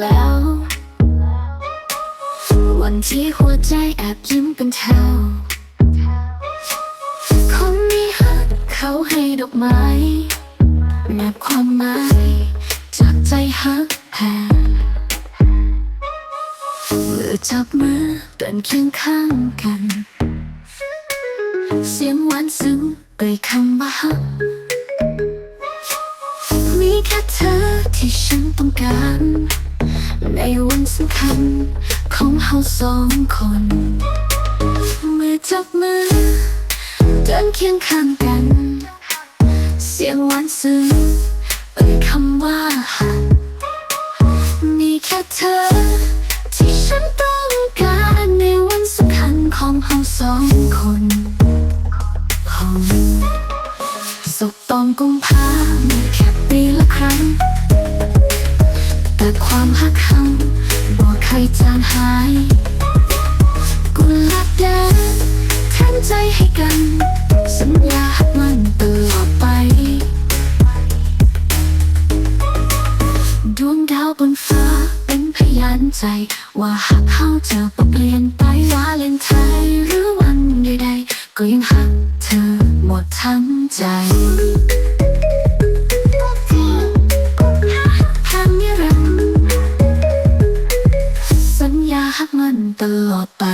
แล้ว วันที่หัวใจแอบยิ้มเป็นแถวคนนี้ฮักเขาให้ดอกไม้แมบความหมายจากใจฮักแพ้เมื่อจับมือเดินเคียงข้างกัน เสียงหวานซึ้งเอ่ยคำว่าฮักมีแค่เธอที่ฉันต้องการ วันสำคัญของเราสองคน มือจับมือ เดินเคียงข้างกัน เสียงหวานซึ้งเอ่ยคำว่าฮักมีแค่เธอ ที่ฉันต้องการในวันสำคัญของเราสองคนคนสุขตอนกุมภามีแค่ หักหังบอกเคยจางหาย กุหลาบแดงแทนใจให้กัน สัญญาหักมันตลอดไป ดวงดาวบนฟ้าเป็นพยานใจ ว่าหากเขาจะเปลี่ยนไปวาเลนไทน์หรือวันใดๆก็ยังหักเธอหมดทั้งใจ หักมันตลอดไป